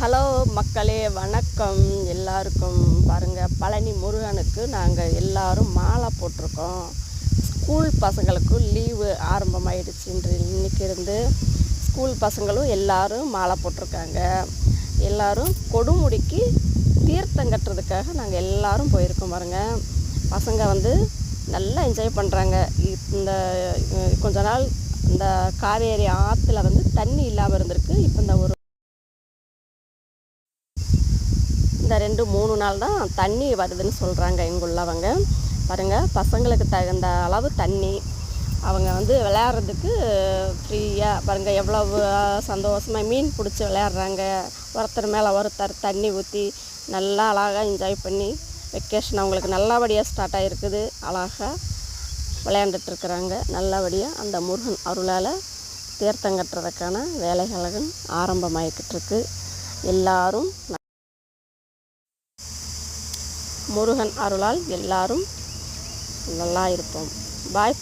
Hello மக்களே வணக்கம். எல்லாருக்கும் பாருங்கள் பழனி முருகனுக்கு நாங்கள் எல்லாரும் மாலை போட்டிருக்கோம். ஸ்கூல் பசங்களுக்கும் லீவு ஆரம்பமாயிடுச்சு. இன்று இன்னைக்கு இருந்து ஸ்கூல் பசங்களும் எல்லாரும் மாலை போட்டிருக்காங்க. எல்லாரும் கொடுமுடிக்கு தீர்த்தம் கட்டுறதுக்காக நாங்கள் எல்லாரும் போயிருக்கோம் பாருங்கள் பசங்க வந்து நல்லா என்ஜாய் பண்ணுறாங்க இந்த கொஞ்ச நாள் இந்த காவேரி ஆற்றுல வந்து தண்ணி இல்லாமல் இருந்திருக்கு. இப்போ இந்த இந்த ரெண்டு மூணு நாள் தான் தண்ணி வருதுன்னு சொல்கிறாங்க இங்குள்ளவங்க பாருங்கள் பசங்களுக்கு தகுந்த அளவு தண்ணி. அவங்க வந்து விளையாடுறதுக்கு ஃப்ரீயாக பாருங்கள் எவ்வளவு சந்தோஷமாக மீன் பிடிச்சி விளையாடுறாங்க. ஒருத்தர் மேலே ஒருத்தர் தண்ணி ஊற்றி நல்லா அழகாக என்ஜாய் பண்ணி வெக்கேஷன் அவங்களுக்கு நல்லபடியாக ஸ்டார்ட் ஆகிருக்குது அழகாக விளையாண்டுட்டுருக்குறாங்க நல்லபடியாக அந்த முருகன் அருளால் தீர்த்தம் கட்டுறதுக்கான வேலைகளும் ஆரம்பமாகிக்கிட்டு இருக்கு. எல்லாரும் முருகன் அருளால் எல்லாரும் நல்லா இருப்போம் பாய்